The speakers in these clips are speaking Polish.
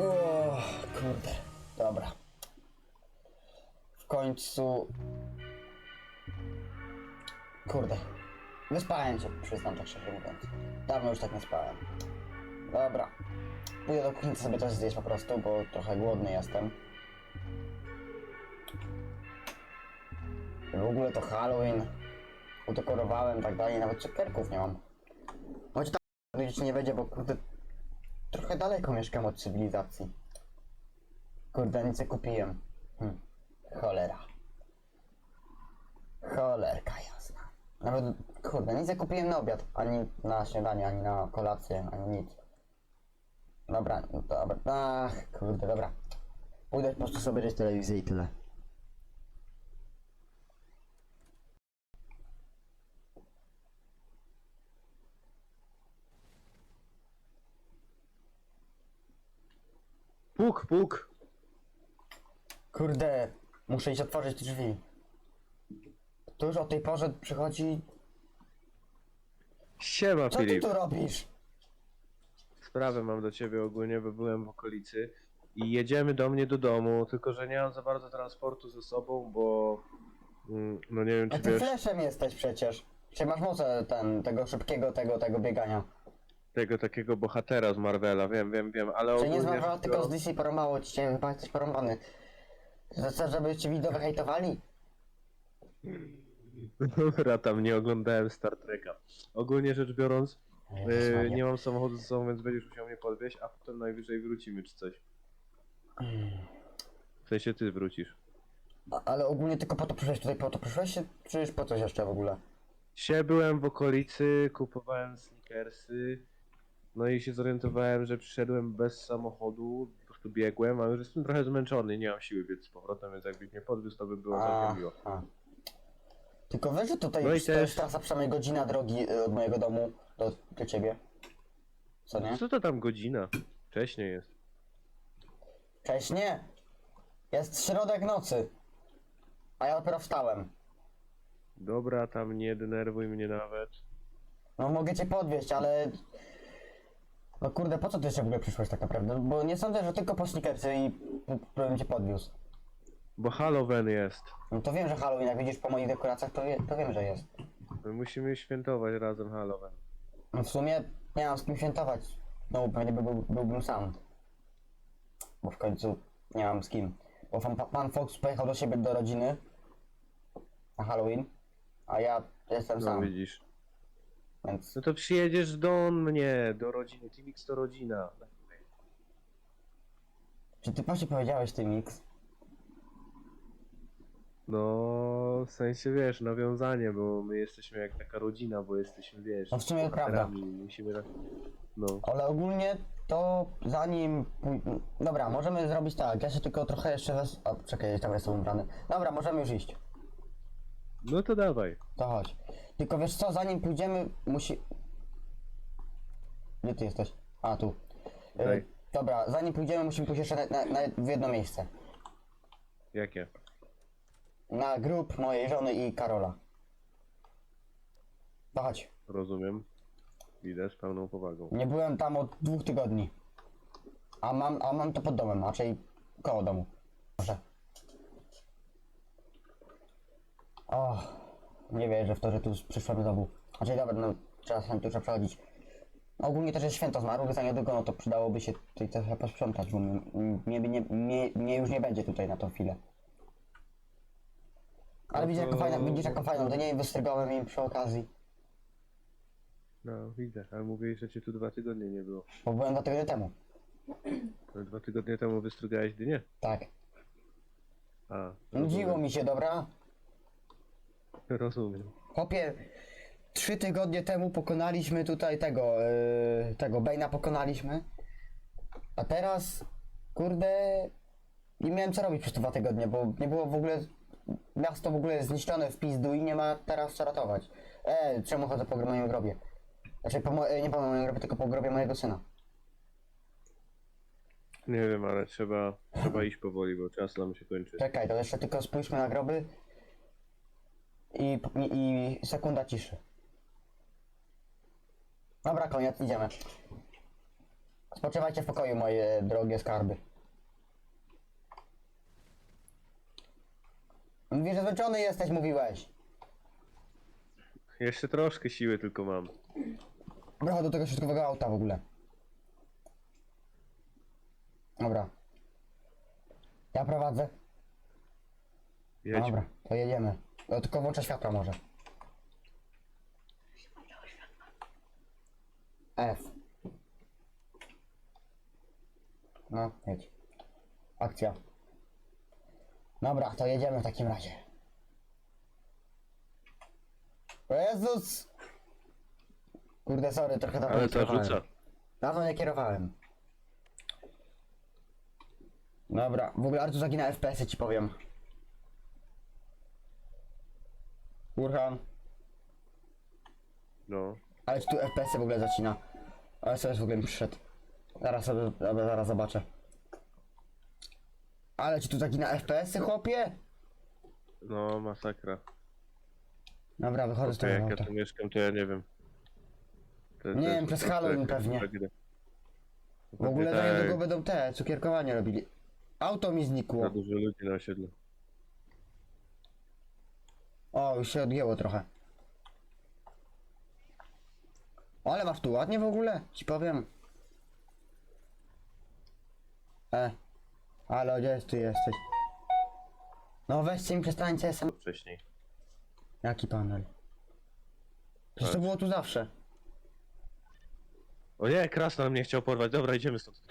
O, kurde. Dobra. W końcu... Kurde. Wyspałem się, przyznam tak szczerze mówiąc. Dawno już tak nie spałem. Dobra. Pójdę do kuchni sobie coś zjeść po prostu, bo trochę głodny jestem. W ogóle to Halloween. Udekorowałem, tak dalej, nawet cukierków nie mam. Choć tak, nie będzie, bo kurde, trochę daleko mieszkam od cywilizacji. Kurde, nic nie kupiłem. Hm. Cholera. Cholerka jasna. Nawet, kurde, nic nie kupiłem na obiad, ani na śniadanie, ani na kolację, ani nic. Dobra, no dobra, ach, kurde, dobra. Pójdę po prostu sobie obejrzeć telewizję i tyle. Puk, puk. Kurde, muszę iść otworzyć drzwi. To już o tej porze przychodzi... Siema Co ty Filip. tu robisz? Sprawę mam do ciebie ogólnie, bo byłem w okolicy i jedziemy do mnie do domu, tylko że nie mam za bardzo transportu ze sobą, bo mm, no nie wiem A czy ty wiesz fleszem jesteś przecież. Czy masz moce ten, tego szybkiego, tego, tego biegania? Tego takiego bohatera z Marvela, wiem, wiem, wiem, ale Czy nie z. Marvela, tylko z DC porąbało ci się, jesteś porąbany. Chcesz, żeby ci widowie hejtowali? Dobra, tam nie oglądałem Star Treka. Ogólnie rzecz biorąc, Maria. nie mam samochodu ze sobą, więc będziesz musiał mnie podwieźć, a potem najwyżej wrócimy czy coś. W sensie ty wrócisz. A- Ale ogólnie tylko po to przyszłeś tutaj, po to przyszłeś się, czy już po coś jeszcze w ogóle? Dzisiaj byłem w okolicy, kupowałem sneakersy, no i się zorientowałem, że przyszedłem bez samochodu, po prostu biegłem, a już jestem trochę zmęczony, nie mam siły biec z powrotem, więc jakbyś mnie podwiózł, to by było całkiem miło. a. Tylko wiesz, że tutaj No i to też- trasa przynajmniej godzina drogi y, od mojego domu do, do ciebie. Co nie? Co to tam godzina? Wcześniej jest. Cześć, nie. Jest środek nocy. A ja dopiero wstałem. Dobra, tam nie denerwuj mnie nawet. No mogę cię podwieźć, ale... No kurde, po co ty jeszcze w ogóle przyszłeś tak naprawdę? Bo nie sądzę, że tylko po sneakersy i bym cię podwiózł. Bo Halloween jest. No to wiem, że Halloween, jak widzisz po moich dekoracjach, to, wie, to wiem, że jest. My musimy świętować razem Halloween. No w sumie nie mam z kim świętować. No pewnie by, był, byłbym sam. Bo w końcu nie mam z kim. Bo pan, pan Fox pojechał do siebie do rodziny na Halloween, a ja jestem No sam, widzisz. Więc... No to przyjedziesz do mnie, do rodziny. Timix to rodzina. Czy ty właśnie powiedziałeś ty Mix? No, w sensie wiesz, nawiązanie, bo my jesteśmy jak taka rodzina, bo jesteśmy, wiesz, No w sumie bohaterami, Musimy tak... No, Ale ogólnie to zanim... pój- Dobra, możemy zrobić tak, ja się tylko trochę jeszcze wez... O, czekaj, tam jestem ubrany. Dobra, możemy już iść. no to dawaj. To chodź. Tylko wiesz co, zanim pójdziemy, musi... Gdzie ty jesteś? A, tu. Y, dobra, zanim pójdziemy, musimy pójść jeszcze na, na, na, w jedno miejsce. Jakie? Na grób mojej żony i Karola. Chodź. Rozumiem. Idę z pełną powagą. Nie byłem tam od dwóch tygodni. A mam, a mam to pod domem, raczej koło domu. Może. O, nie wierzę w to, że tu przyszłem znowu. Znaczy dobra, no czasem tu trzeba przechodzić. Ogólnie też jest święto zmarłych, za niedługo, no to przydałoby się tutaj trochę posprzątać, bo mnie, mnie, nie, mnie, mnie już nie będzie tutaj na tą chwilę. Ale No widzisz, jaką fajną, widzisz jaką fajną, to nie wystrygałem im przy okazji. No, widzę, ale mówię, że cię tu dwa tygodnie nie było. Bo byłem dwa tygodnie temu. Ale Dwa tygodnie temu wystrugałeś dynię? Tak. A, Nudziło mi się, dobra? Rozumiem. Chłopie, trzy tygodnie temu pokonaliśmy tutaj tego, yy, tego Bane'a pokonaliśmy. A teraz, kurde, nie miałem co robić przez te dwa tygodnie, bo nie było w ogóle, miasto w ogóle jest zniszczone w pizdu i nie ma teraz co ratować. E, czemu chodzę po moim grobie? Znaczy, po mo- e, nie po moim grobie, tylko po grobie mojego syna. Nie wiem, ale trzeba, trzeba iść powoli, bo czas nam się kończy. Czekaj, to jeszcze tylko spójrzmy na groby i, i, i sekunda ciszy. Dobra, koniec, idziemy. Spoczywajcie w pokoju, moje drogie skarby. Mówisz, że zmęczony jesteś, mówiłeś. Jeszcze troszkę siły tylko mam. Brawo do tego środkowego auta w ogóle. Dobra. Ja prowadzę. Jedź. Dobra, to jedziemy. No, tylko włączę światła może. F. No, jedź. Akcja. Dobra, to jedziemy w takim razie. O Jezus! Kurde, sorry, trochę dawno Ale nie to kierowałem. rzuca. Dawno nie kierowałem. Dobra, w ogóle Artur zagina FPS-y ci powiem. Urhan, No. ale ci tu FPS-y w ogóle zacina. Ale sobie w ogóle mi przyszedł. Zaraz sobie, dobra, zaraz zobaczę. Ale ci tu zagina FPS-y, chłopie? No, masakra. Dobra, wychodzę z To tego jak ja auta. tu mieszkam, to ja nie wiem. To- Nie to wiem, jest przez prostu Halloween jakaś pewnie. tragedia. W ogóle za niedługo będą te, cukierkowanie robili. Auto mi Za znikło. dużo ludzi na osiedlu. O, już się odgięło trochę. Ale masz tu ładnie w ogóle, ci powiem. E, ale gdzie ty jesteś? No weźcie mi przestańcie SM. Wcześniej. Jaki panel? Przecież to było tu zawsze. O nie, Krasnal mnie chciał porwać. Dobra, idziemy stąd.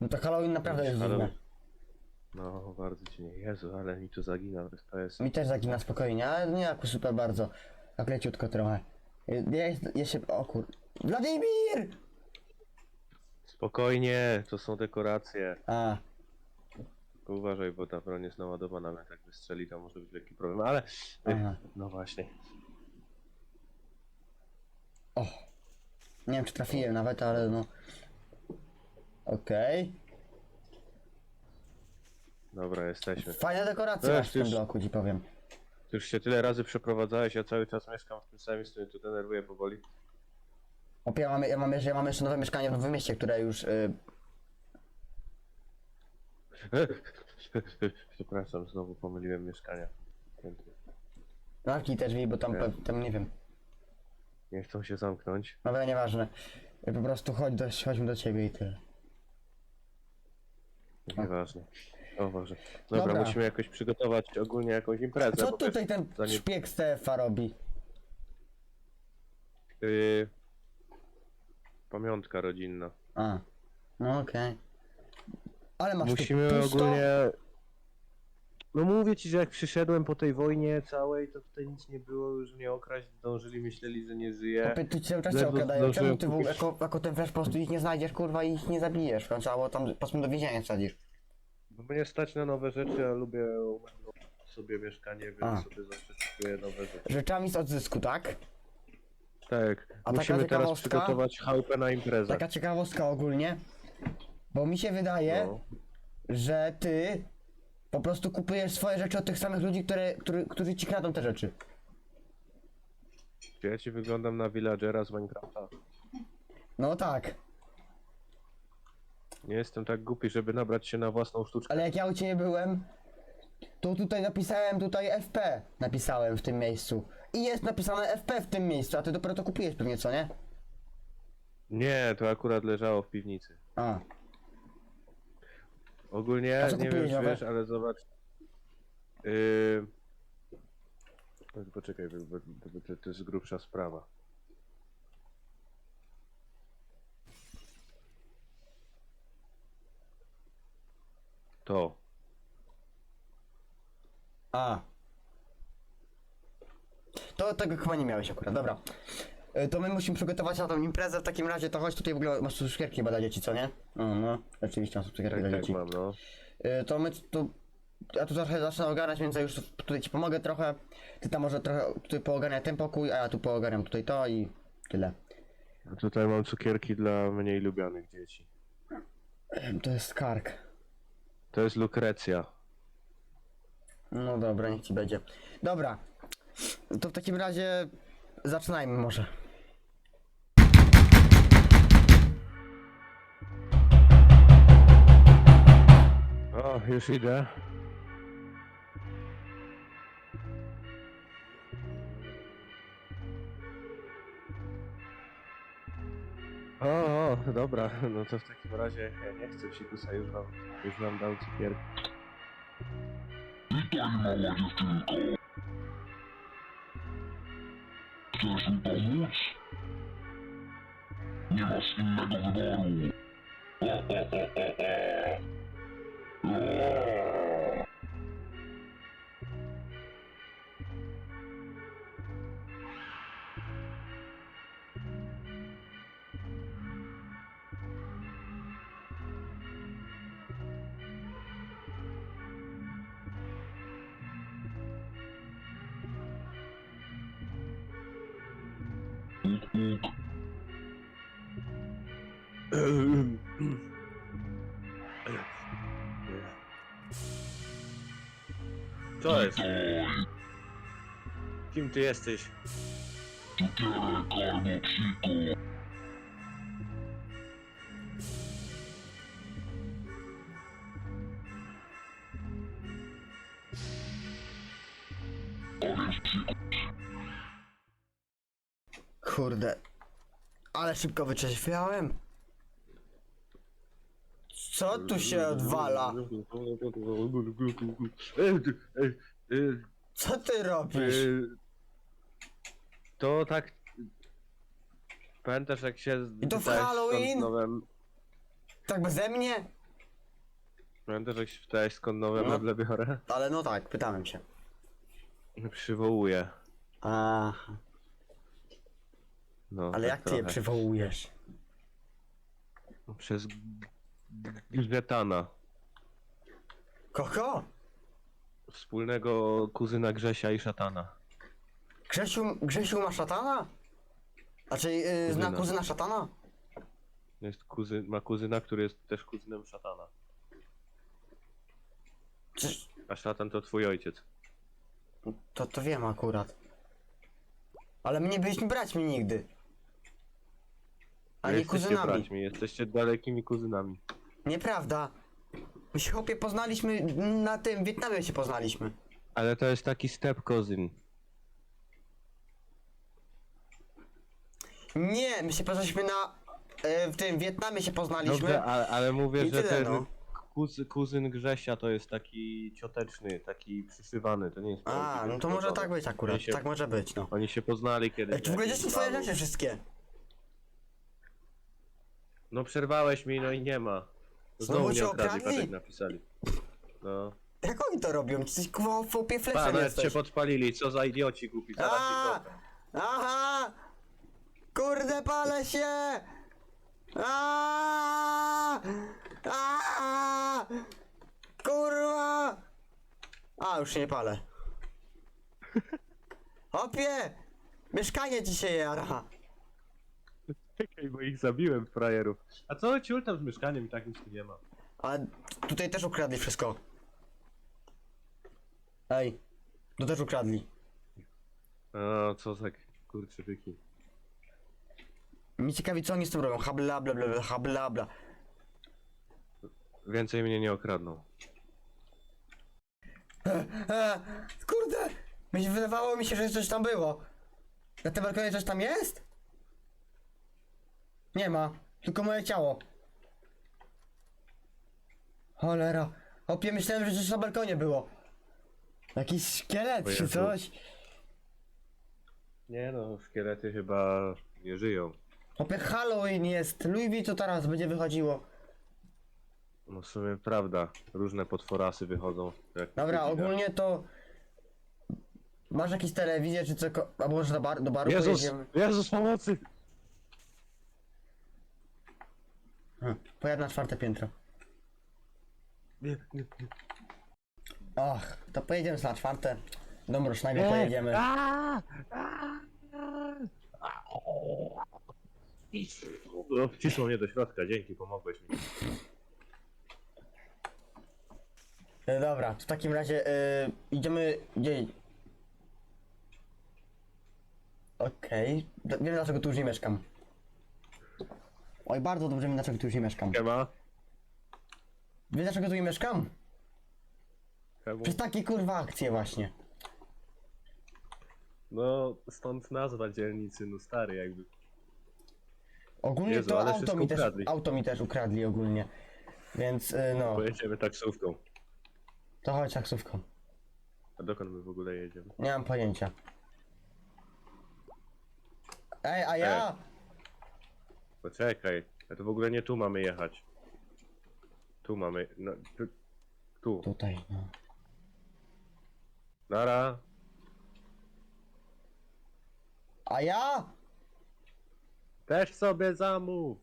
No to Halloween naprawdę jest dziwne. No, bardzo ci nie. Jezu, ale mi tu zagina w FPS. Mi też zagina spokojnie, ale nie jakoś super bardzo. Tak leciutko trochę. Ja, ja, się... O kur... Wladimir! Spokojnie, to są dekoracje. A, Tylko uważaj, bo ta broń jest naładowana, ale jak wystrzeli, to może być lekki problem, ale... Aha. No właśnie. O. Nie wiem czy trafiłem nawet, ale no. Okej. Dobra, jesteśmy. Weź, masz w tym już- bloku, ci powiem. Ty już się tyle razy przeprowadzałeś, ja cały czas mieszkam w tym samym miejscu i to denerwuje powoli. Opie, ja mam, ja mam, ja mam jeszcze nowe mieszkanie w Nowym Mieście, które już... Y, Przepraszam, znowu pomyliłem mieszkania. Marki też wi, bo tam, Nie. pe- tam nie wiem. Nie chcą się zamknąć. Dobra, nieważne. Y, Po prostu chodź do, chodźmy do ciebie i tyle. Nieważne. O Boże. Dobra, Dobra. musimy jakoś przygotować ogólnie jakąś imprezę. Co bo tutaj ten za nie- szpieg z TFA robi? Yy, pamiątka rodzinna. A. No okej. Ale masz tu Musimy pusto? ogólnie... No mówię ci, że jak przyszedłem po tej wojnie całej, to tutaj nic nie było, już mnie okraść zdążyli, myśleli, że nie żyję. Opie, tu cały czas cię Ledwo okradają. Czemu zdążyłem ty w ogóle, kupić- jako, jako ten flash po prostu ich nie znajdziesz, kurwa, i ich nie zabijesz? Albo tam po prostu do więzienia wsadzisz. Bo mnie stać na nowe rzeczy, a lubię sobie mieszkanie, więc A. sobie zawsze kupuję nowe rzeczy. Rzeczami z odzysku, tak? Tak, A musimy taka teraz ciekawostka? przygotować chałupę na imprezę. Taka ciekawostka ogólnie. Bo mi się wydaje, No. że ty po prostu kupujesz swoje rzeczy od tych samych ludzi, które, który, którzy ci kradą te rzeczy. Czy ja ci wyglądam na villagera z Minecrafta? No tak, Nie jestem tak głupi, żeby nabrać się na własną sztuczkę. ale jak ja u ciebie byłem, to tutaj napisałem tutaj FP. Napisałem w tym miejscu. I jest napisane FP w tym miejscu, a ty dopiero to kupujesz pewnie, co nie? Nie, to akurat leżało w piwnicy. A, Ogólnie, A co nie wiem kupiłeś czy nowe? wiesz, ale zobacz. Yy... Poczekaj, bo, bo, bo to, to jest grubsza sprawa. To. a. To tego chyba nie miałeś akurat, dobra. Y, To my musimy przygotować na tą imprezę, w takim razie to chodź tutaj w ogóle, masz tu szkierki chyba dla dzieci, co nie? No, no, rzeczywiście masz tu cukierki Tak, dla tak dzieci. mam, no. Y, to my tu. Ja tu trochę zacznę ogarniać, więc ja już tutaj ci pomogę trochę. Ty tam może trochę tutaj poogarniaj ten pokój, a ja tu poogarniam tutaj to i tyle. A Tutaj mam cukierki dla mniej lubianych dzieci. To jest kark. To jest Lukrecja. No dobra, niech ci będzie. Dobra, to w takim razie zaczynajmy może. O, już idę. Dobra, no to w takim razie ja nie chcę psikusa, już wam, już wam dał cukier. Witaj, mała dziewczynko. Chcesz mi pomóc? Nie masz innego wyboru. Puk. Co jest? Witaj. Kim ty jesteś? Szybko wyczeźwiałem. Co tu się odwala? Co ty robisz? ej, To tak... Pamiętasz jak się... I to w Halloween? Nowe... Tak beze mnie? Pamiętasz jak się pytałeś skąd nowe No. meble biorę? Ale no tak, pytałem się. Przywołuję. Aha. No, Ale tak jak ty je trochę. przywołujesz? Przez Gretana. Kogo? Wspólnego kuzyna Grzesia i Szatana. Grzesiu, Grzesiu ma szatana? Znaczy, yy, zna Kuzyna. kuzyna szatana? Jest kuzyn, ma kuzyna, który jest też kuzynem Szatana. Czyż, A Szatan to twój ojciec. to, to wiem akurat. Ale my nie byliśmy braćmi nigdy. Wy Ani jesteście kuzynami. braćmi, jesteście dalekimi kuzynami. Nieprawda. My się chłopie poznaliśmy na tym, w Wietnamie się poznaliśmy. Ale to jest taki step cousin. Nie, my się poznaliśmy na... e, w tym Wietnamie się poznaliśmy. Dobrze, ale, ale mówię, I że tyle, ten no. kuz, kuzyn Grzesia to jest taki cioteczny, taki przyszywany, to nie jest A, prawdziwy no to może tak być akurat. Oni się- Tak może być, no. Oni się poznali kiedyś. Ej, czy w ogóle gdzieś jakimś twoje rzeczy wszystkie? No przerwałeś mi, no i nie ma. Znowu Znowu cię nie okradli, jak napisali. No. Jak oni to robią? Czy kurwa w opie Pa, fleszem nawet cię jesteś. podpalili, co za idioci głupi, zaraz A! ich Aha! Kurde, palę się! A! A! Kurwa! A, już się nie palę. Hopie! Mieszkanie ci się jara. Czekaj, bo ich zabiłem, frajerów. A co ciul tam z mieszkaniem i tak nic tu nie ma. A tutaj też ukradli wszystko. Ej, tu też ukradli. A co za kurczy byki. Mi ciekawi co oni z tym robią. Habla bla bla bla habla bla. Więcej mnie nie okradną. E, kurde! Mi się wydawało mi się, że coś tam było. Na tym balkonie coś tam jest? Nie ma. Tylko moje ciało. Cholera. Opie, myślałem, że coś na balkonie było. Jakiś szkielet O czy Jezu. coś. Nie no, szkielety chyba nie żyją. Opie, Halloween jest. Louis V co teraz będzie wychodziło. No w sumie prawda, różne potworasy wychodzą. Jak Dobra, ogólnie to... Masz jakieś telewizję czy co? Albo może do, bar, do baru Jezus, pojedziemy? Jezus pomocy! Pojadę na czwarte piętro. Nie, nie, nie. Och, to pojedziemy na czwarte. Do Mrocznego pojedziemy. No, wcisnął mnie do środka, dzięki, pomogłeś mi. E, dobra, to w takim razie e, idziemy gdzie... Okej, D- wiem dlaczego tu już nie mieszkam. Oj, bardzo dobrze wiem dlaczego tu już nie mieszkam. Siema. Wiesz dlaczego tu nie mieszkam? Czemu? Przez takie kurwa akcje właśnie. No, stąd nazwa dzielnicy, no stary jakby. Ogólnie Jezu, to ale auto wszystko mi, też, ukradli. auto mi też ukradli ogólnie. Więc y, no, Pojedziemy taksówką. to chodź taksówką. A dokąd my w ogóle jedziemy? Nie mam pojęcia. Ej, a ja? Poczekaj, a to w ogóle nie tu mamy jechać. Tu mamy, no, tu, tu. Tutaj, no. Nara, A ja? też sobie zamów.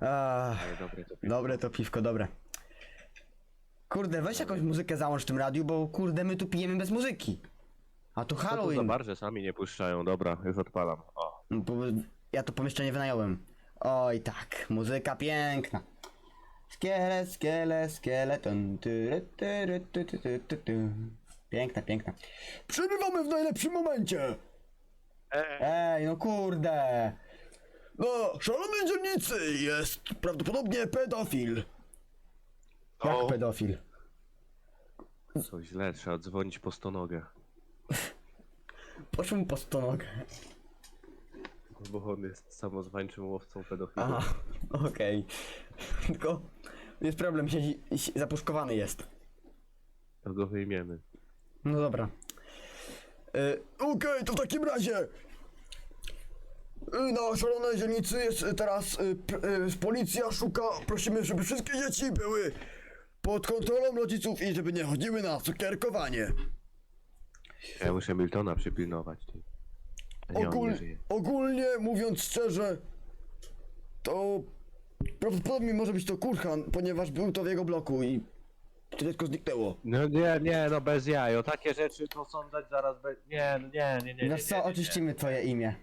Ach, Ale dobre to dobre to piwko, dobre. Kurde, weź jakąś muzykę załącz w tym radiu, bo kurde, my tu pijemy bez muzyki. A tu Co tu za Halloween. barże sami nie puszczają, dobra, już odpalam. O, No, Ja to pomieszczenie wynająłem. Oj tak, muzyka piękna. Skiele, skiele, skeleton. tyry, tyry, ty, ty, ty, ty, ty. Piękna, piękna. Przebywamy w najlepszym momencie! Ej, no kurde! No, szalonej dzielnicy jest prawdopodobnie pedofil. Jak pedofil? co źle, trzeba dzwonić po stonogę. Poszło mu po stonogę. Bo on jest samozwańczym łowcą pedofilów. Aha, okej. Tylko jest problem, siedzi, si- zapuszkowany jest. To go wyjmiemy. No dobra. Y, Okej, to w takim razie. y, Na szalonej dzielnicy jest y, teraz y, y, policja szuka. Prosimy, żeby wszystkie dzieci były pod kontrolą rodziców i żeby nie chodziły na cukierkowanie. Ja muszę Miltona przypilnować. Ty. A nie, on Ogól, nie żyje. ogólnie mówiąc szczerze, to prawdopodobnie może być to kurhan, ponieważ był to w jego bloku i dziecko zniknęło. No nie, nie, no bez jaj, o takie rzeczy to sądzać zaraz bez... Nie, no nie, nie, nie, nie, Wiesz nie, co, nie, nie. oczyścimy twoje imię.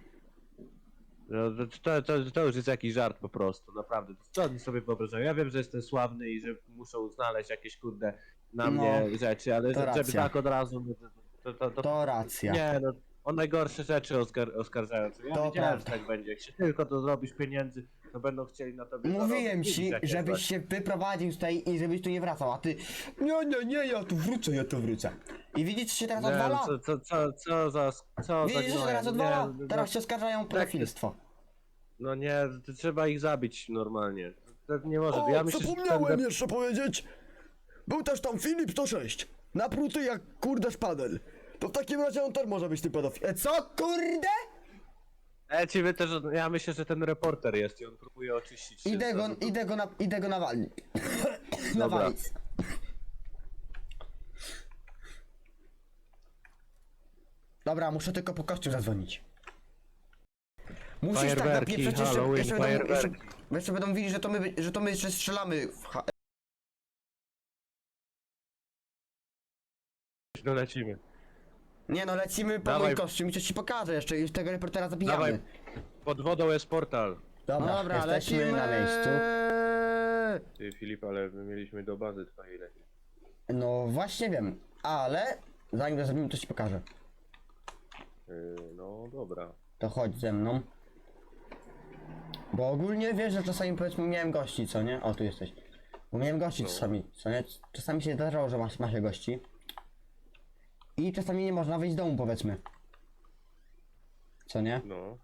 No, to, to, to już jest jakiś żart po prostu, naprawdę. Co oni sobie wyobrażają? Ja wiem, że jestem sławny i że muszą znaleźć jakieś kurde na No, mnie rzeczy, ale to że- żeby racja. tak od razu... no To, to, to, to, To racja. Nie, no o najgorsze rzeczy oskar oskarżają. Ja To wiedziałem, że prawda. tak będzie. Jak się tylko to zrobisz pieniędzy, to będą chcieli na tobie Mówiłem zarobić. ci, żebyś się wyprowadził tutaj i żebyś tu nie wracał, a ty nie, nie, nie, ja tu wrócę, ja tu wrócę. I widzisz, co się teraz Nie, odwala? co, co, co, co za... Co za Widzisz, co się gnojem? teraz Nie, odwala? no, Teraz się oskarżają o pedofilstwo. No nie, to trzeba ich zabić normalnie. To nie może. ja myślę, że zapomniałem będę... jeszcze powiedzieć. Był też tam Filip 106. Napruty jak kurde szpadel. To w takim razie on też może być tym pedofilem. E, Co, kurde? Ja ci wy też, ja myślę, że ten reporter jest i on próbuje oczyścić się Idę go, idę go, na, idę go nawalić. nawalić. Dobra, muszę tylko po kościół zadzwonić. Musisz tak Fajerwerki, napieprzeć, jeszcze, Halloween, jeszcze, będą, jeszcze, fajerwerki. jeszcze będą widzieć, że to my, że to my jeszcze strzelamy w ha- No lecimy. Nie no, lecimy po Dawaj. mój kościół i coś ci pokażę jeszcze i tego reportera zabijamy. Dawaj. Pod wodą jest portal. Dobra, Dobra, jesteśmy lecimy na miejscu. Ty Filip, ale my mieliśmy do bazy twojej lecieć. No właśnie wiem, ale zanim to zrobimy, to ci pokażę. Yy, no dobra. To chodź ze mną. Bo ogólnie wiesz, że czasami powiedzmy miałem gości, co nie? O, tu jesteś. Bo miałem gości No. czasami, co nie? Czasami się zdarzało, że ma, ma się gości. I czasami nie można wyjść z domu, powiedzmy. Co nie? No.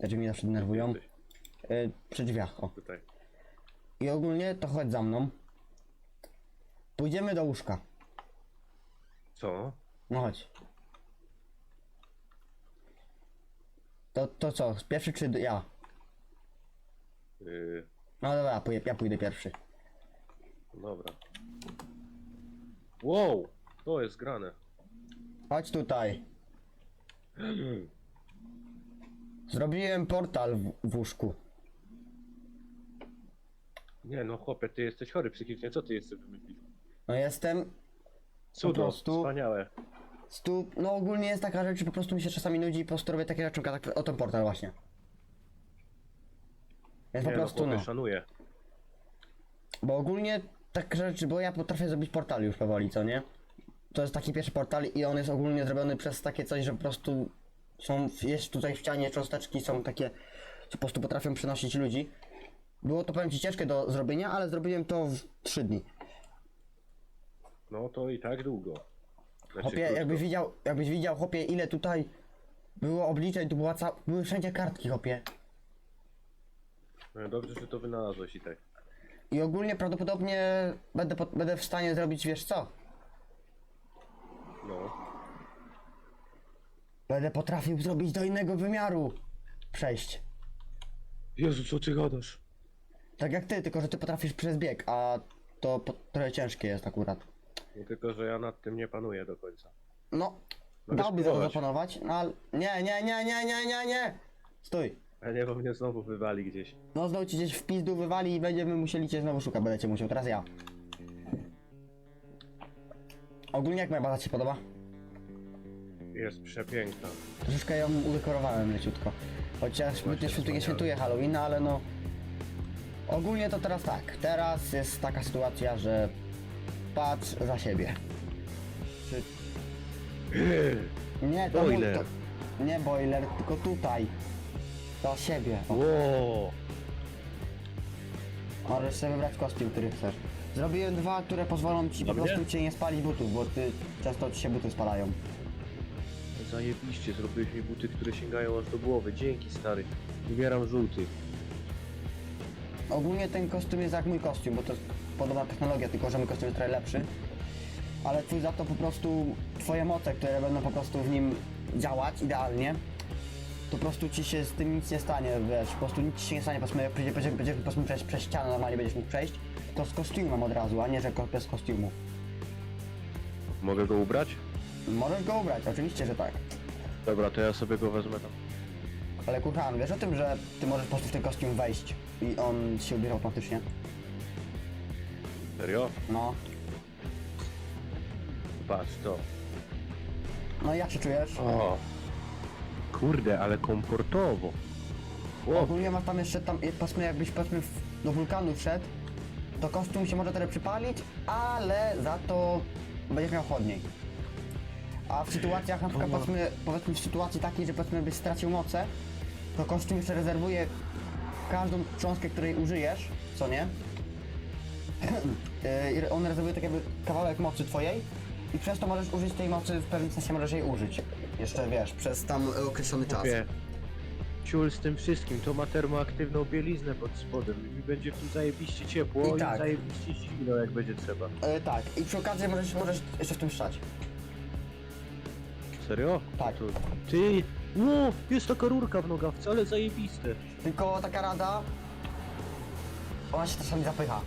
Znaczy mnie zawsze denerwują. Jesteś przy drzwiach, o. tutaj. I ogólnie to chodź za mną. Pójdziemy do łóżka. Co? No chodź. To, to co, pierwszy czy d- ja? Yy, No dobra, ja pójdę pierwszy. dobra. Wow! To jest grane. Chodź tutaj. Zrobiłem portal w, w łóżku. Nie no chłopie, ty jesteś chory psychicznie, co ty jeszcze wymyślisz? No jestem Cudo, prostu- wspaniałe. stu... No ogólnie jest taka rzecz, że po prostu mi się czasami nudzi i po prostu robię takie rzeczy, jak o ten portal właśnie. Po Nie prostu no, chłopie, no. szanuję. Bo ogólnie tak rzeczy, bo ja potrafię zrobić portal już powoli, co nie? To jest taki pierwszy portal i on jest ogólnie zrobiony przez takie coś, że po prostu są, jest tutaj w ścianie cząsteczki, są takie co po prostu potrafią przenosić ludzi. Było to powiem ci ciężkie do zrobienia, ale zrobiłem to w 3 dni. No to i tak długo. Znaczy, krótko. jakbyś widział, jakbyś widział, chopie, ile tutaj było obliczeń, tu była ca... były wszędzie kartki, chopie. No dobrze, że to wynalazłeś i tak. I ogólnie prawdopodobnie będę, po, będę w stanie zrobić, wiesz co? No. Będę potrafił zrobić do innego wymiaru przejść. Jezu, co ty gadasz? Tak jak ty, tylko że ty potrafisz przez bieg, a to po, trochę ciężkie jest akurat. No tylko, że ja nad tym nie panuję do końca. No, Mogę dałby za to spróbować. zapanować, no ale... Nie, nie, nie, nie, nie, nie, nie! Stój. A nie, bo mnie znowu wywali gdzieś. No znowu ci gdzieś w pizdu wywali i będziemy musieli cię znowu szukać, będę cię musiał, teraz ja. Ogólnie jak moja baza ci się podoba? Jest przepiękna. Troszeczkę ją udekorowałem leciutko. Chociaż Właśnie, nie świętuje, nie wspaniale. świętuje Halloween, ale no... Ogólnie to teraz tak. Teraz jest taka sytuacja, że patrz za siebie. Czy... Nie, to Boiler. To... Nie boiler, tylko tutaj. Za siebie. Ło! możesz sobie wybrać kostium, który chcesz. Zrobiłem dwa, które pozwolą ci po prostu cię nie spalić butów, bo ty często ci się buty spalają. Zajebiście, zrobiłeś mi buty, które sięgają aż do głowy. Dzięki, stary. Wybieram żółty. Ogólnie ten kostium jest jak mój kostium, bo to jest podobna technologia, tylko że mój kostium jest trochę lepszy. Ale twój za to po prostu twoje moce, które będą po prostu w nim działać idealnie, po prostu ci się z tym nic nie stanie, wiesz, po prostu nic ci się nie stanie, powiedzmy, jak przyjdzie, będziesz, będziesz powiedzmy przejść przez ścianę, normalnie będziesz mógł przejść, to z kostiumem od razu, a nie, że ko- bez kostiumu. Mogę go ubrać? Możesz go ubrać, oczywiście, że tak. Dobra, to ja sobie go wezmę tam. Ale kurhan, wiesz o tym, że ty możesz po prostu w ten kostium wejść i on się ubierze automatycznie? Serio? No. Patrz to. No i jak się czujesz? O. Kurde, ale komfortowo. O, Ogólnie masz tam jeszcze tam, powiedzmy jakbyś w- do wulkanu wszedł, to kostium się może trochę przypalić, ale za to będziesz miał chłodniej. A w sytuacjach na przykład powiedzmy, powiedzmy w sytuacji takiej, że powiedzmy byś stracił moce, to kostium jeszcze rezerwuje każdą cząstkę, której użyjesz, co nie? On rezerwuje tak jakby kawałek mocy twojej i przez to możesz użyć tej mocy, w pewnym sensie możesz jej użyć. Jeszcze wiesz, przez tam określony czas. Wie. Ciul z tym wszystkim, to ma termoaktywną bieliznę pod spodem i zajebiście tu zajebiście ciepło I i, tak. zajebiście zimno jak będzie trzeba. E, tak, i przy okazji możesz, możesz jeszcze w tym szczać. Serio? Tak. To, ty! Ło! Jest taka rurka w nogach, wcale zajebiste. Tylko taka rada, ona się czasami zapycha.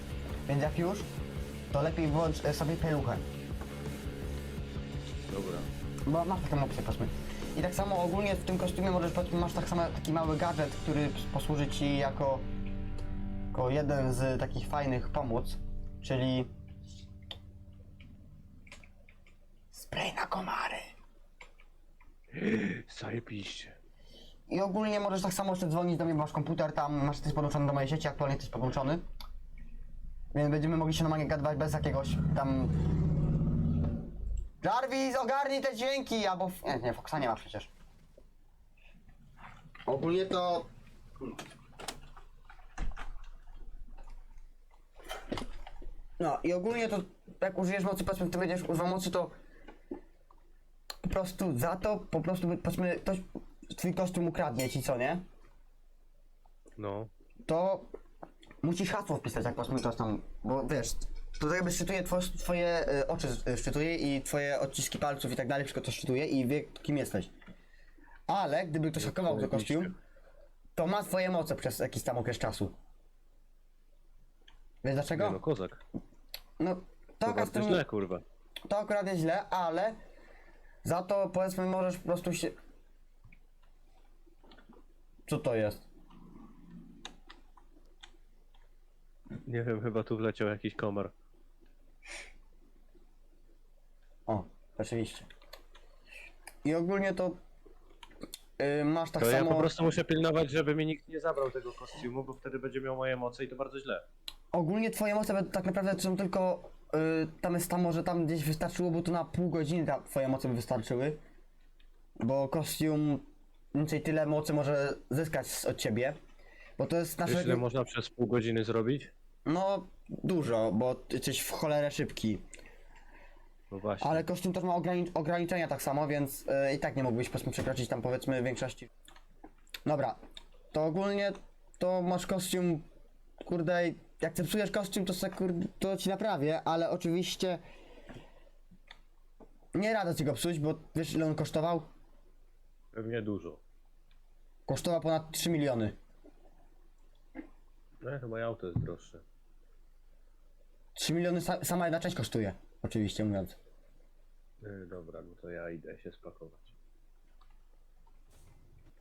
Więc jak już, to lepiej włącz e, sobie pieluchę. Dobra. Bo masz taką opcję, powiedzmy. I tak samo ogólnie w tym kostiumie możesz, masz tak samo taki mały gadżet, który posłuży ci jako, jako jeden z takich fajnych pomóc, czyli spray na komary. Zajebiście. I ogólnie możesz tak samo jeszcze dzwonić do mnie, bo masz komputer tam, masz jesteś podłączony do mojej sieci, aktualnie jesteś podłączony. Więc będziemy mogli się normalnie gadywać bez jakiegoś tam... Jarvis, ogarnij te dźwięki, albo... Nie, nie, Foxa nie ma przecież. Ogólnie to... No i ogólnie to jak użyjesz mocy, powiedzmy, ty będziesz używał mocy, to po prostu za to, po prostu powiedzmy, ktoś twój kostium ukradnie ci, co nie? No. To musisz hasło wpisać, jak powiedzmy ktoś tam, bo wiesz, to tak jakby szczytuje two, twoje y, oczy, y, szczytuje i twoje odciski palców i tak dalej, wszystko to szczytuje i wie, kim jesteś. Ale gdyby ktoś hakował to zajebiście. kostium, to ma swoje moce przez jakiś tam okres czasu. Wiesz Nie dlaczego? no, kozak. No, to To akurat, w bardzo tym, źle, kurwa. to akurat jest źle, ale za to powiedzmy możesz po prostu się... Co to jest? Nie wiem, chyba tu wleciał jakiś komar. O, oczywiście. I ogólnie to yy, masz tak To ja samo. po prostu muszę pilnować, żeby mi nikt nie zabrał tego kostiumu, bo wtedy będzie miał moje moce i to bardzo źle. Ogólnie twoje moce będą tak naprawdę są tylko. Yy, tam jest tam może tam gdzieś wystarczyło, bo tu na pół godziny ta twoje moce by wystarczyły. Bo kostium mniej więcej tyle mocy może zyskać z- od ciebie. Bo to jest nasze... Ile można przez pół godziny zrobić? No, dużo, bo ty jesteś w cholerę szybki. No właśnie. Ale kostium też ma ograni- ograniczenia tak samo, więc e, i tak nie mógłbyś powiedzmy przekroczyć tam powiedzmy większości. Dobra, to ogólnie to masz kostium, kurde, jak zepsujesz kostium to se, kurde, to ci naprawię, ale oczywiście nie radzę ci go psuć, bo wiesz ile on kosztował? Pewnie dużo. Kosztował ponad 3 miliony. No chyba auto jest droższe. 3 miliony sa- sama jedna część kosztuje, oczywiście mówiąc. Yy, dobra, no to ja idę się spakować.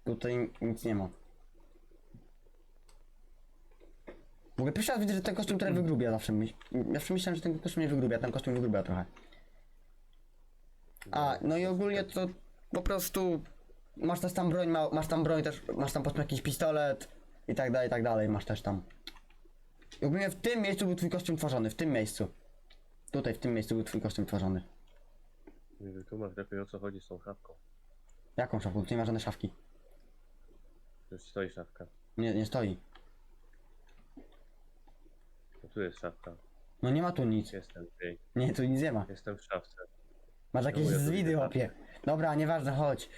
Tutaj nic nie ma. W ogóle pierwszy raz widzę, że ten kostium trochę wygrubia zawsze myśl. Zawsze myślałem, że ten kostium nie wygrubia, ten kostium wygrubia trochę. A, no i ogólnie to po prostu masz też tam broń, ma, masz tam broń też, masz tam powiedzmy jakiś pistolet i tak dalej, i tak dalej, masz też tam. I ogólnie w tym miejscu był twój kostium tworzony, w tym miejscu. Tutaj, w tym miejscu był twój kostium tworzony. Nie wytłumacz lepiej o co chodzi z tą szafką. Jaką szafką? Tu nie ma żadnej szafki. Tu stoi szafka. Nie, nie stoi. No tu jest szafka. No nie ma tu nic. Jestem w niej. Nie, tu nic nie ma. Jestem w szafce. Masz jakieś zwidy, widzę. chłopie. Dobra, nieważne, chodź.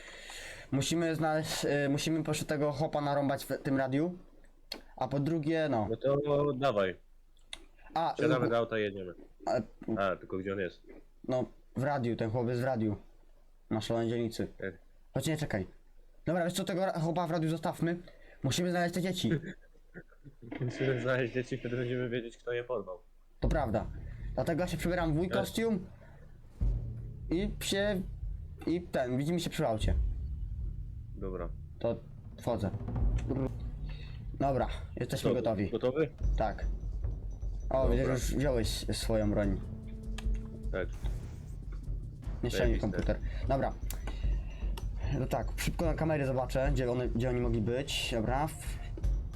Musimy znaleźć, y, musimy po prostu tego chopa narąbać w tym radiu. A po drugie, no. No to dawaj. A, Siadamy y, do auta i jedziemy. A, A, tylko gdzie on jest? no, w radiu, ten chłop jest w radiu. Na szalonej dzielnicy. Ej. Chodź, nie czekaj. Dobra, wiesz co, tego ra- chłopa w radiu zostawmy. Musimy znaleźć te dzieci. Musimy znaleźć dzieci, wtedy będziemy wiedzieć kto je porwał. To prawda. Dlatego ja się przybieram w mój Tak. kostium. I się... I ten, widzimy się przy aucie. Dobra. To wchodzę. Dobra, jesteśmy gotowi. Gotowy? Tak. O, widzę, że już wziąłeś swoją broń. Tak. Nie Zajebiste. komputer. Dobra. No tak, szybko na kamery zobaczę, gdzie, one, gdzie oni mogli być. Dobra. F-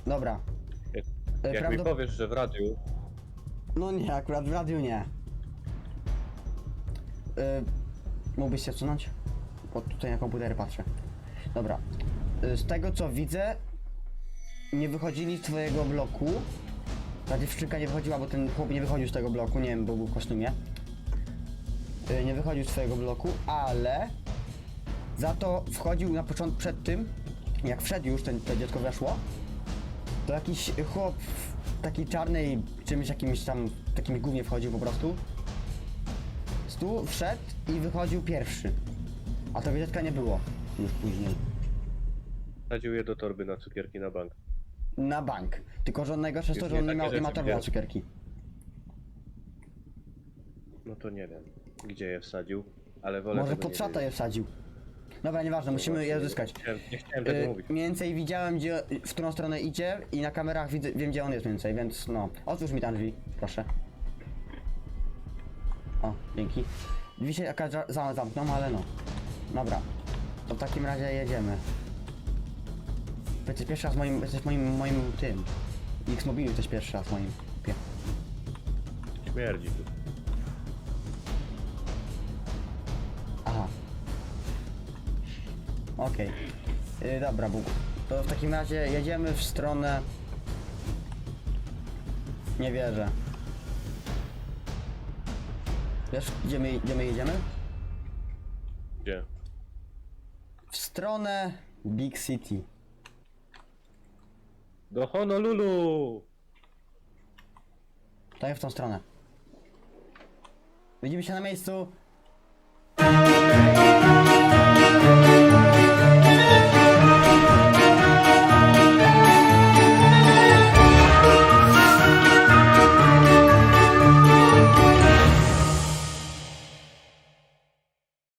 Dobra. Jak, E, jak mi powiesz, że w radiu, No nie, akurat w radiu nie. Y, mógłbyś się wsunąć? Bo tutaj na komputery patrzę. Dobra. Y, z tego co widzę, nie wychodzili z twojego bloku. Ta dziewczynka nie wychodziła, bo ten chłop nie wychodził z tego bloku, nie wiem, bo był w kostiumie. Y, nie wychodził z twojego bloku, ale za to wchodził na początku przed tym, jak wszedł już, ten, to dziecko weszło, to jakiś chłop w takiej czarnej, czymś jakimś tam, takimi głównie wchodził po prostu. Stu wszedł i wychodził pierwszy. A tego dziecka nie było już później. sadził je do torby na cukierki na bank. Na bank. Tylko, że najgorsze jest to, Już że on nie takie ma rzeczy na cukierki. No to nie wiem, gdzie je wsadził, ale wolę Może tego pod nie szatę wiedzieć. je wsadził. Dobra, nieważne, musimy je odzyskać. Chciałem, nie chciałem tego Y, mówić. mniej więcej widziałem, gdzie, w którą stronę idzie i na kamerach widzę, wiem, gdzie on jest mniej więcej, więc no. Otwórz mi tam drzwi, proszę. O, dzięki. Drzwi się jakaś za- za- zamkną, ale no. Dobra. To w takim razie jedziemy. Jesteś pierwszy raz moim, jesteś moim, moim tym. X-Mobilu jesteś pierwszy raz moim. Pie. Śmierdzi tu. Aha. Okej. Y, dobra, Bóg. To w takim razie jedziemy w stronę... Nie wierzę. Wiesz, gdzie my, gdzie my jedziemy? Gdzie? W stronę Big City. Do Honolulu! Tak, w tą stronę. Widzimy się na miejscu.